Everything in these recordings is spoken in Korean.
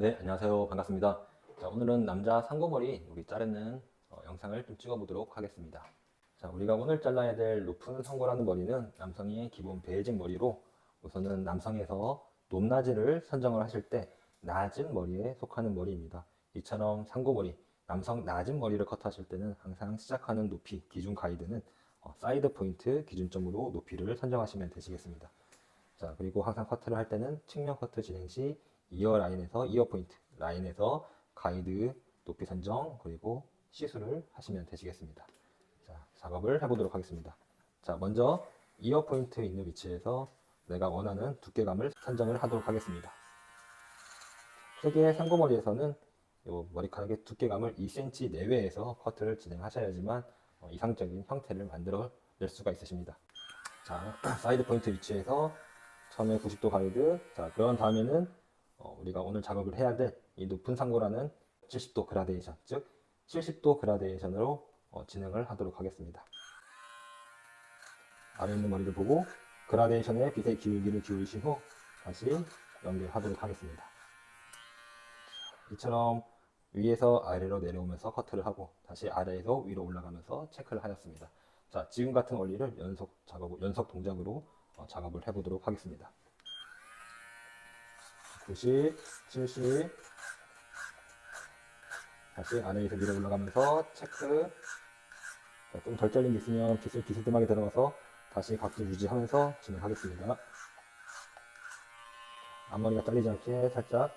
네, 안녕하세요. 반갑습니다. 자, 오늘은 남자 상고머리 우리 자르는 어, 영상을 좀 찍어보도록 하겠습니다. 자, 우리가 오늘 잘라야 될 높은 상고라는 머리는 남성의 기본 베이직 머리로 우선은 남성에서 높낮이를 선정을 하실 때 낮은 머리에 속하는 머리입니다. 이처럼 상고머리, 남성 낮은 머리를 컷하실 때는 항상 시작하는 높이 기준 가이드는 어, 사이드 포인트 기준점으로 높이를 선정하시면 되시겠습니다. 자, 그리고 항상 커트를 할 때는 측면 커트 진행 시 이어 라인에서 이어 포인트, 라인에서 가이드 높이 선정, 그리고 시술을 하시면 되시겠습니다. 자, 작업을 해보도록 하겠습니다. 자, 먼저 이어 포인트 있는 위치에서 내가 원하는 두께감을 선정을 하도록 하겠습니다. 크게 상고머리에서는 요 머리카락의 두께감을 2cm 내외에서 커트를 진행하셔야지만 어, 이상적인 형태를 만들어 낼 수가 있으십니다. 자, 사이드 포인트 위치에서 처음에 90도 가이드. 자, 그런 다음에는 어, 우리가 오늘 작업을 해야 될 이 높은 상고라는 70도 그라데이션, 즉 70도 그라데이션으로 어, 진행을 하도록 하겠습니다. 아래 있는 머리를 보고 그라데이션의 빛의 기울기를 기울이신 후 다시 연결하도록 하겠습니다. 이처럼 위에서 아래로 내려오면서 커트를 하고 다시 아래에서 위로 올라가면서 체크를 하였습니다. 자, 지금 같은 원리를 연속 작업, 연속 동작으로 어, 작업을 해보도록 하겠습니다. 90, 70, 다시 아래에서 위로 올라가면서 체크. 좀 덜 잘린 게 있으면 빗을 비스듬하게 들어가서 다시 각도 유지하면서 진행하겠습니다. 앞머리가 잘리지 않게 살짝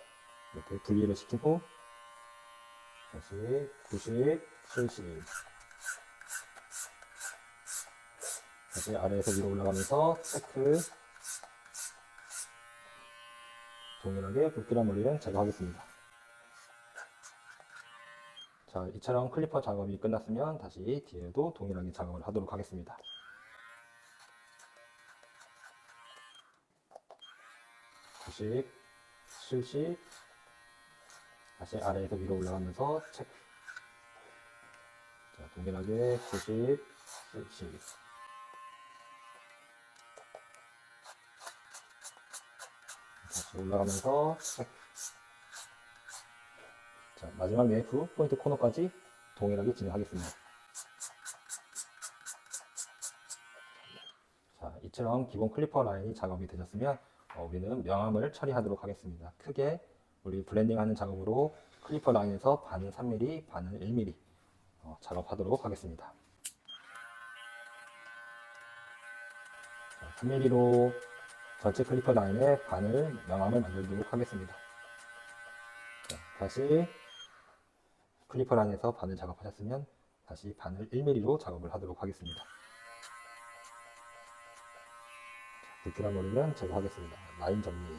이렇게 분리를 시킨 후 다시 90, 70 다시 아래에서 위로 올라가면서 체크 동일하게 불길한 머리를 제거하겠습니다. 자, 이처럼 클리퍼 작업이 끝났으면 다시 뒤에도 동일하게 작업을 하도록 하겠습니다. 구십, 칠십, 다시 아래에서 위로 올라가면서 체크. 자, 동일하게 90, 70. 다시 올라가면서. 자, 마지막 네이프 포인트 코너까지 동일하게 진행하겠습니다. 자, 이처럼 기본 클리퍼 라인이 작업이 되셨으면 어, 우리는 명암을 처리하도록 하겠습니다. 크게 우리 블렌딩 하는 작업으로 클리퍼 라인에서 반은 3mm, 반은 1mm 어, 작업하도록 하겠습니다. 3mm로 전체 클리퍼 라인에 반을 명암을 만들도록 하겠습니다. 자, 다시 클리퍼 라인에서 반을 작업하셨으면 다시 반을 1mm로 작업을 하도록 하겠습니다. 불필요한 머리는 제거하겠습니다. 라인 정리.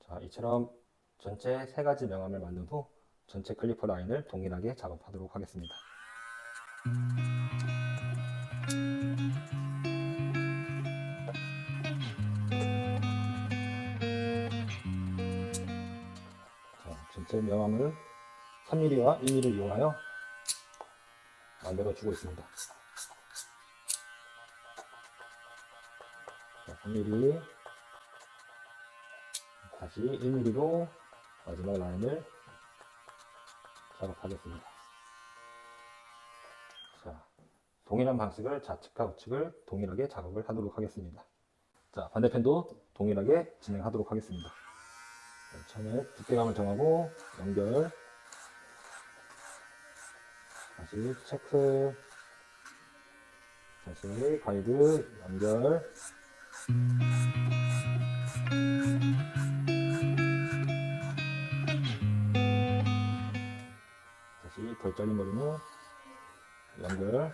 자, 이처럼 전체 세 가지 명암을 만든 후 전체 클리퍼 라인을 동일하게 작업하도록 하겠습니다. 자, 전체 명암을 3mm와 1mm를 이용하여 만들어 주고 있습니다. 자, 3mm 다시 1mm로 마지막 라인을 작업하겠습니다. 자, 동일한 방식을 좌측과 우측을 동일하게 작업을 하도록 하겠습니다. 자, 반대편도 동일하게 진행하도록 하겠습니다. 자, 처음에 두께감을 정하고 연결 다시 체크 다시 가이드 연결 덜 잘린 머리는 연결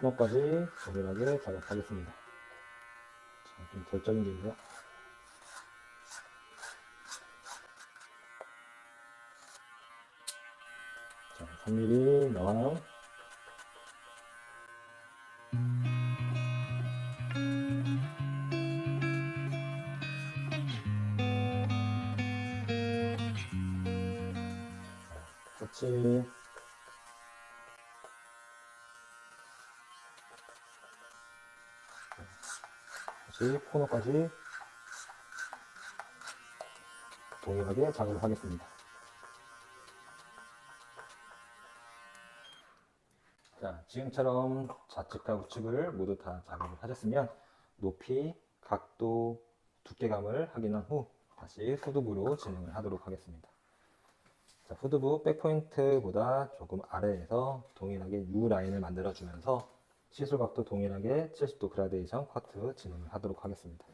코너까지 동일하게 작업하겠습니다. 자, 좀게 있네요. 자, 3mm 나와요. 17 다시 코너까지 동일하게 작업을 하겠습니다. 자, 지금처럼 좌측과 우측을 모두 다 작업을 하셨으면 높이, 각도, 두께감을 확인한 후 다시 후두부로 진행을 하도록 하겠습니다. 자, 후두부 백포인트보다 조금 아래에서 동일하게 U 라인을 만들어 주면서 시술각도 동일하게 70도 그라데이션 커트 진행을 하도록 하겠습니다.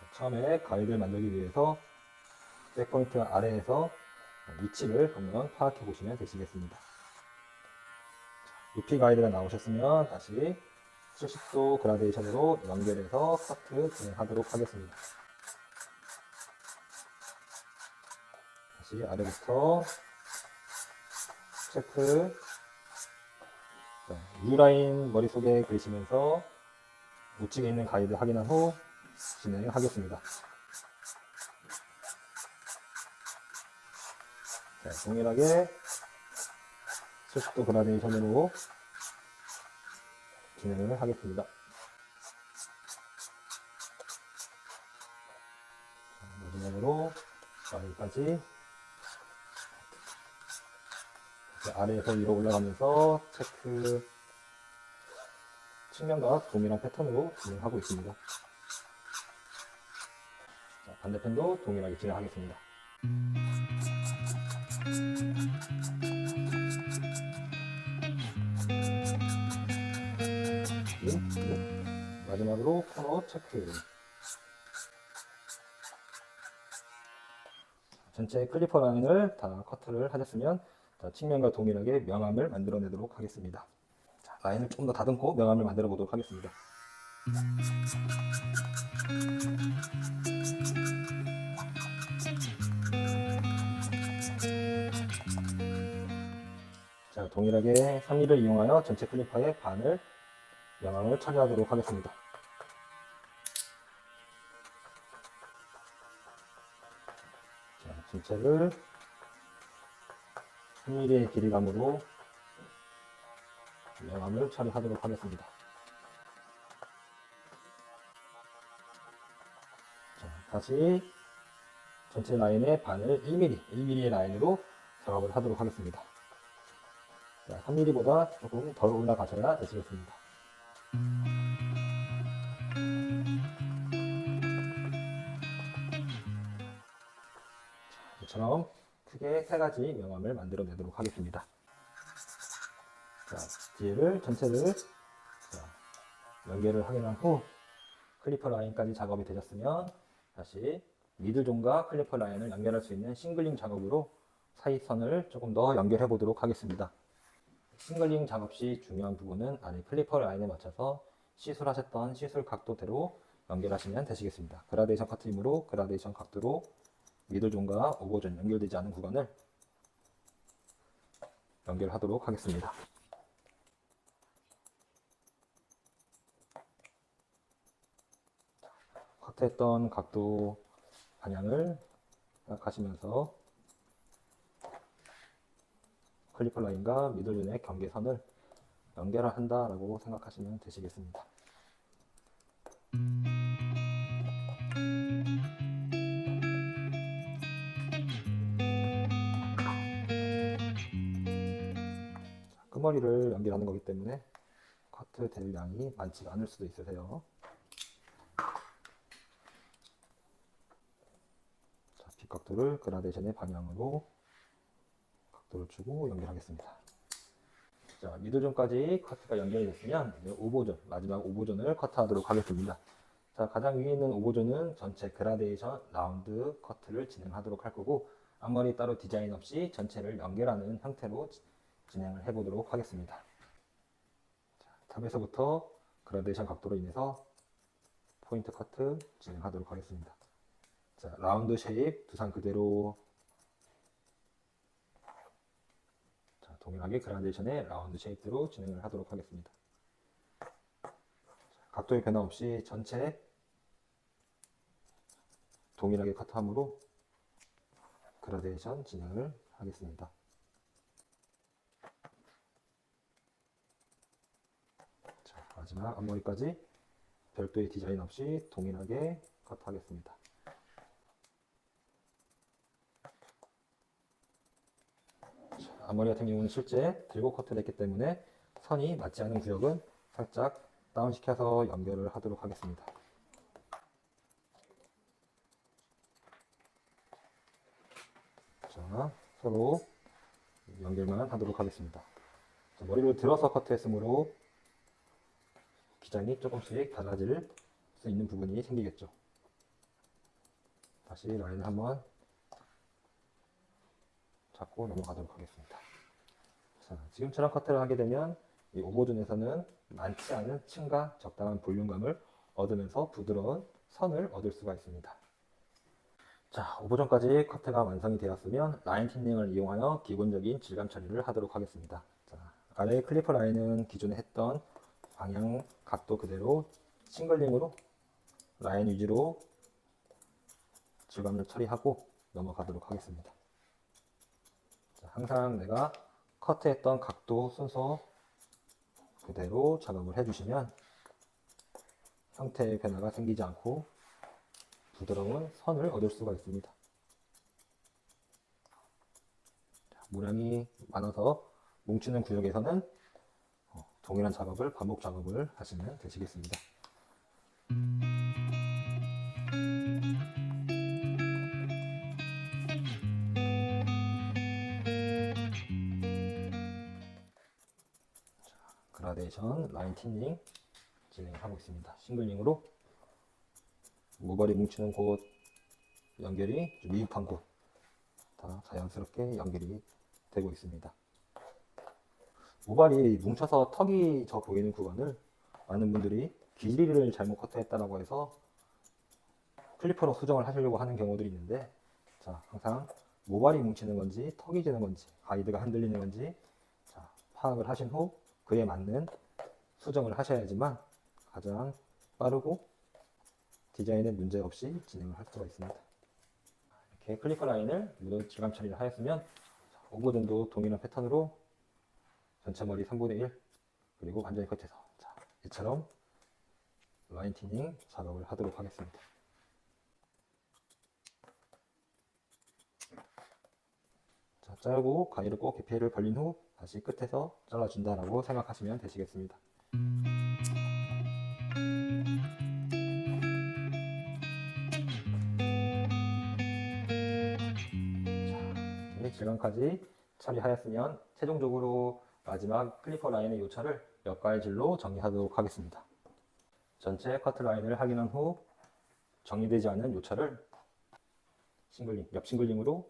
자, 처음에 가이드를 만들기 위해서 백포인트 아래에서 위치를 한번 파악해 보시면 되시겠습니다. 높이 가이드가 나오셨으면 다시 70도 그라데이션으로 연결해서 커트 진행하도록 하겠습니다. 다시 아래부터 체크 자, U라인 머릿속에 그리시면서 우측에 있는 가이드 확인한 후 진행하겠습니다. 자, 동일하게 70도 그라데이션으로 진행을 하겠습니다. 자, 마지막으로 여기까지 아래에서 위로 올라가면서 체크 측면과 동일한 패턴으로 진행하고 있습니다. 자, 반대편도 동일하게 진행하겠습니다. 네, 마지막으로 코너 체크. 전체 클리퍼 라인을 다 커트를 하셨으면 자, 측면과 동일하게 명암을 만들어내도록 하겠습니다. 자, 라인을 좀더 다듬고 명암을 만들어 보도록 하겠습니다. 자, 동일하게 3미를 이용하여 전체 클리퍼의 반을 명암을 처리하도록 하겠습니다. 자, 전체를 3mm의 길이감으로 명암을 처리하도록 하겠습니다. 자, 다시 전체 라인의 반을 1mm, 1mm의 라인으로 작업을 하도록 하겠습니다. 자, 3mm보다 조금 덜 올라가셔야 되시겠습니다. 크게 세 가지 명암을 만들어 내도록 하겠습니다. 자, 뒤를 전체를 자, 연결을 확인한 후 클리퍼 라인까지 작업이 되셨으면 다시 미들존과 클리퍼 라인을 연결할 수 있는 싱글링 작업으로 사이선을 조금 더 연결해 보도록 하겠습니다. 싱글링 작업 시 중요한 부분은 안에 클리퍼 라인에 맞춰서 시술하셨던 시술 각도대로 연결하시면 되시겠습니다. 그라데이션 커트임으로 그라데이션 각도로 미들존과 오버존 연결되지 않은 구간을 연결하도록 하겠습니다. 커트했던 각도 방향을 생각하시면서 클리퍼 라인과 미들존의 경계선을 연결을 한다라고 생각하시면 되시겠습니다. 끄머리를 연결하는 거기 때문에 커트 대용량이 많지가 않을 수도 있으세요. 자, 빗각도를 그라데이션의 방향으로 각도를 주고 연결하겠습니다. 자, 미드존까지 커트가 연결이 됐으면 이제 오버존, 마지막 오버존을 커트하도록 하겠습니다. 자, 가장 위에 있는 오버존은 전체 그라데이션 라운드 커트를 진행하도록 할 거고 앞머리 따로 디자인 없이 전체를 연결하는 형태로 지- 진행을 해보도록 하겠습니다. 자, 탑에서부터 그라데이션 각도로 인해서 포인트 커트 진행하도록 하겠습니다. 자, 라운드 쉐입 두상 그대로 자, 동일하게 그라데이션의 라운드 쉐입대로 진행을 하도록 하겠습니다. 자, 각도의 변화 없이 전체 동일하게 커트함으로 그라데이션 진행을 하겠습니다. 자, 마지막 앞머리까지 별도의 디자인 없이 동일하게 컷하겠습니다. 자, 앞머리 같은 경우는 실제 들고 커트를 했기 때문에 선이 맞지 않은 구역은 살짝 다운시켜서 연결을 하도록 하겠습니다. 자, 서로 연결만 하도록 하겠습니다. 자, 머리를 들어서 커트했으므로 기장이 조금씩 달라질 수 있는 부분이 생기겠죠. 다시 라인을 한번 잡고 넘어가도록 하겠습니다. 자, 지금처럼 커트를 하게 되면 이 오버존에서는 많지 않은 층과 적당한 볼륨감을 얻으면서 부드러운 선을 얻을 수가 있습니다. 자, 오버존까지 커트가 완성이 되었으면 라인 틴닝을 이용하여 기본적인 질감 처리를 하도록 하겠습니다. 자, 아래 클리퍼 라인은 기존에 했던 방향 각도 그대로 싱글링으로 라인 위주로 질감을 처리하고 넘어가도록 하겠습니다. 자, 항상 내가 커트했던 각도 순서 그대로 작업을 해주시면 형태의 변화가 생기지 않고 부드러운 선을 얻을 수가 있습니다. 자, 모량이 많아서 뭉치는 구역에서는 어, 동일한 작업을 반복 작업을 하시면 되시겠습니다. 그라데이션 라인 틴닝 진행하고 있습니다. 싱글링으로 모발이 뭉치는 곳 연결이 좀 미흡한 곳 다 자연스럽게 연결이 되고 있습니다. 모발이 뭉쳐서 턱이 져 보이는 구간을 많은 분들이 길이를 잘못 커트했다라고 해서 클리퍼로 수정을 하시려고 하는 경우들이 있는데 자 항상 모발이 뭉치는 건지 턱이 지는 건지 가이드가 흔들리는 건지 자, 파악을 하신 후 그에 맞는 수정을 하셔야지만 가장 빠르고 디자인에 문제 없이 진행을 할 수가 있습니다. 이렇게 클리퍼 라인을 모두 질감 처리를 하였으면 오버전도 동일한 패턴으로 전체 머리 3분의 1 그리고 완전히 끝에서 자, 이처럼 라인 티닝 작업을 하도록 하겠습니다. 자, 자르고 가위로 꼭 계피를 벌린 후 다시 끝에서 잘라준다라고 생각하시면 되시겠습니다. 자, 질감까지 처리하였으면 최종적으로 마지막 클리퍼 라인의 요철을 몇 가지질로 정리하도록 하겠습니다. 전체 커트 라인을 확인한 후 정리되지 않은 요철을 싱글링, 옆 싱글링으로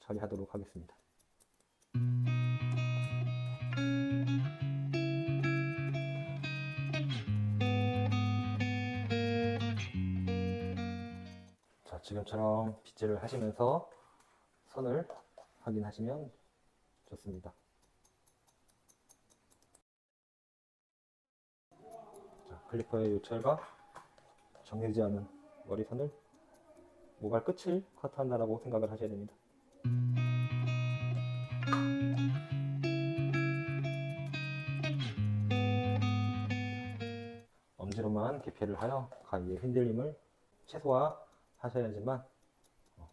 처리하도록 하겠습니다. 자, 지금처럼 빗질을 하시면서 선을 확인하시면 좋습니다. 클리퍼의 요철과 정리되지 않은 머리선을 모발 끝을 커트한다라고 생각을 하셔야 됩니다. 엄지로만 개폐를 하여 가위의 흔들림을 최소화하셔야지만 어,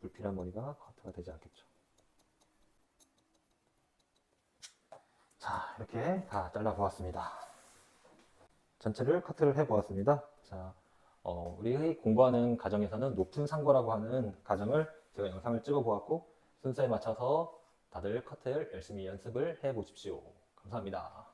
불필요한 머리가 커트가 되지 않겠죠. 자, 이렇게 다 잘라 보았습니다. 전체를 커트를 해 보았습니다. 자, 어, 우리 공부하는 가정에서는 높은 상고라고 하는 가정을 제가 영상을 찍어 보았고 순서에 맞춰서 다들 커트를 열심히 연습을 해 보십시오. 감사합니다.